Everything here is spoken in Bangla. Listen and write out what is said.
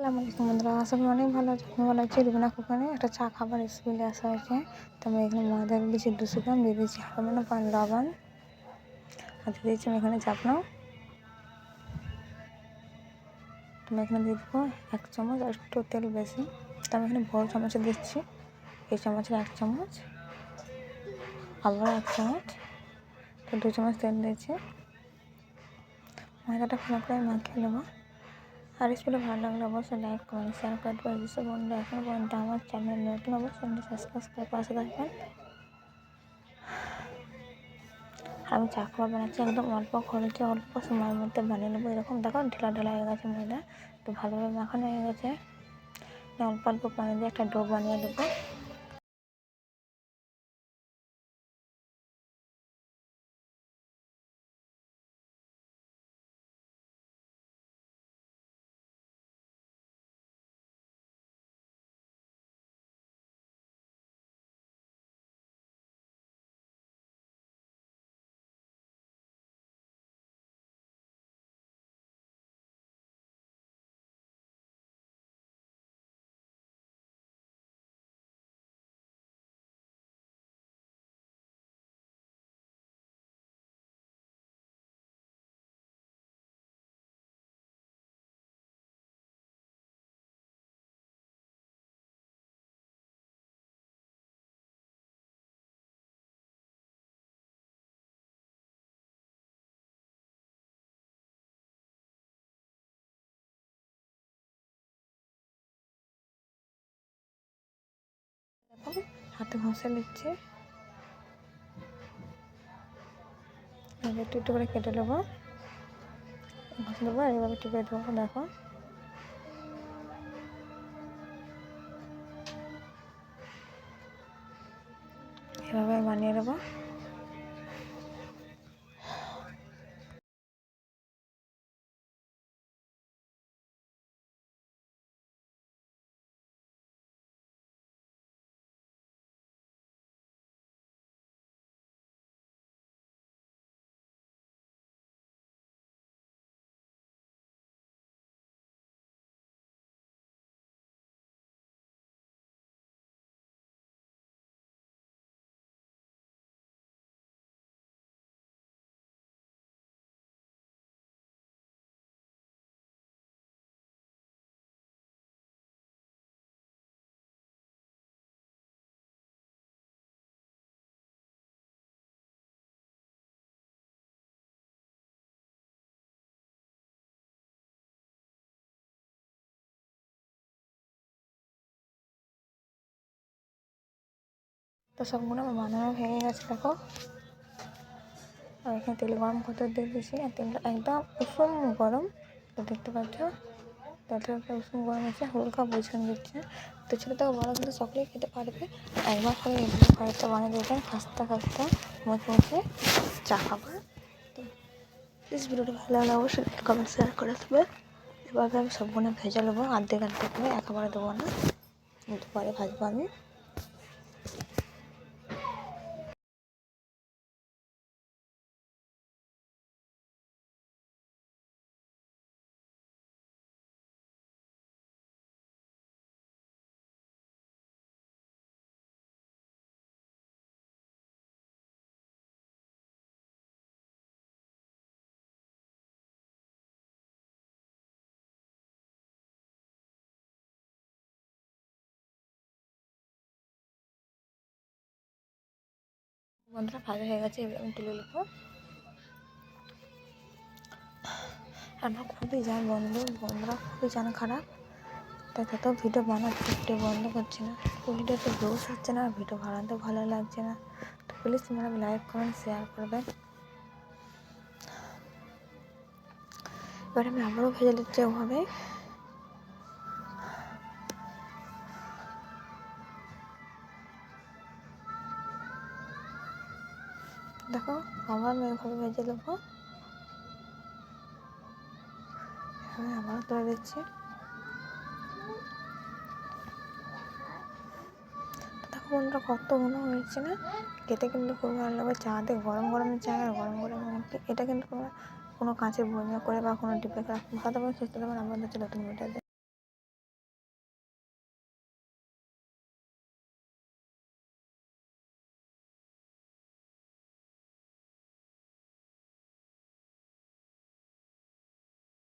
আসসালামু আলাইকুম বন্ধুরা করি অনেক ভালো আছে আমি ভালো আছি, রুবিনা কুকানে। একটা চা খাবার স্কুলে আসা হয়েছে। তো আমি এখানে ময়দা দিয়েছি দুশো গ্রাম দিয়ে দিয়েছি হালকা পান, লবণ। আর দিয়ে দিয়েছি আমি এখানে চাপনাও তুমি এখানে দিয়ে দেবো এক চামচ আর একটু তেল বেশি। তো আমি এখানে বড় চামচে দিচ্ছি। এই চামচের এক চামচ। আবার এক চামচ। তো দু চামচ তেল দিয়েছি। ময়দাটা ভালো করে মাখিয়ে নেব। আর স্কুলে ভালো লাগলে অবশ্যই লাইক কমেন্ট শেয়ার করে দেবো যেসব বন্ধু এখনও পর্যন্ত আমার চ্যানেল নতুন অবশ্যই সাবস্ক্রাইব করে পাশে থাকবেন। আমি চাকমা বানাচ্ছি, একদম অল্প খরচে, অল্প সময়ের মধ্যে বানিয়ে নেব। এরকম দেখো ঢেলা ঢেলা হয়ে গেছে ময়দা। তো ভালোভাবে মাখানো হয়ে গেছে। অল্প অল্প পানি দিয়ে একটা ডো বানিয়ে দেবো হাতে ঘষে নিচ্ছে। একটু একটু করে কেটে নেব। ঘষে নেব আর এভাবে টিপে দেবো, দেখো। এভাবে বানিয়ে নেব। তো সবগুলো আমার বানানো হয়ে গেছে, দেখো। আর এখানে তেল গরম করতে দিয়ে দিয়েছি। আর তেলটা একদম উষুম গরম, তো দেখতে পাচ্ছ? তেলটা উষুম গরম আছে হালকা বুঝান দিচ্ছে তো ছোটো থেকে বড়ো কিন্তু সকলেই খেতে পারবে। একবার করে এগুলো বাড়িতে বানিয়ে দেবেন খাস্তা খাস্তা মুখে মুখে চা খাবার তো প্লিজ ভিডিওটা ভালো লাগলে অবশ্যই কমেন্ট শেয়ার করে দেবে। এভাবে আমি সবগুলো ভেজে নেব আর্ধেক আর্ধেক করে একেবারে দেবো না। দুবারে ভাজবো আমি। বন্ধুরা, ভালো হয়ে গেছে, এবার আমি তুলে নেব আমার খুবই যান বন্ধু, বন্ধুরা খুবই জান খারাপ। তাই তত ভিডিও বানাতে ভিডিও বন্ধ করছে না। ভিডিওতে ব্রোস হচ্ছে না, ভিডিও বানাতেও ভালো লাগছে না। তো প্লিজ তোমরা লাইক কমেন্ট শেয়ার করবেন এবার আমি আবারও ভেজে দিচ্ছি ওভাবে। দেখো, আবার আমি এভাবে ভেজে নেব। আমি আবার তুলে দিচ্ছি। দেখো বন্ধুরা, কত মনে হয়েছে না? খেতে কিন্তু খুব ভালো লাগবে চা চাতে গরম গরম চা আর গরম গরম এটা কিন্তু কোনো কাঁচের বইমে করে বা কোনো ডিপে রাখতে ভালো সুস্থ থাকবেন। আমাদের নতুন ভিডিও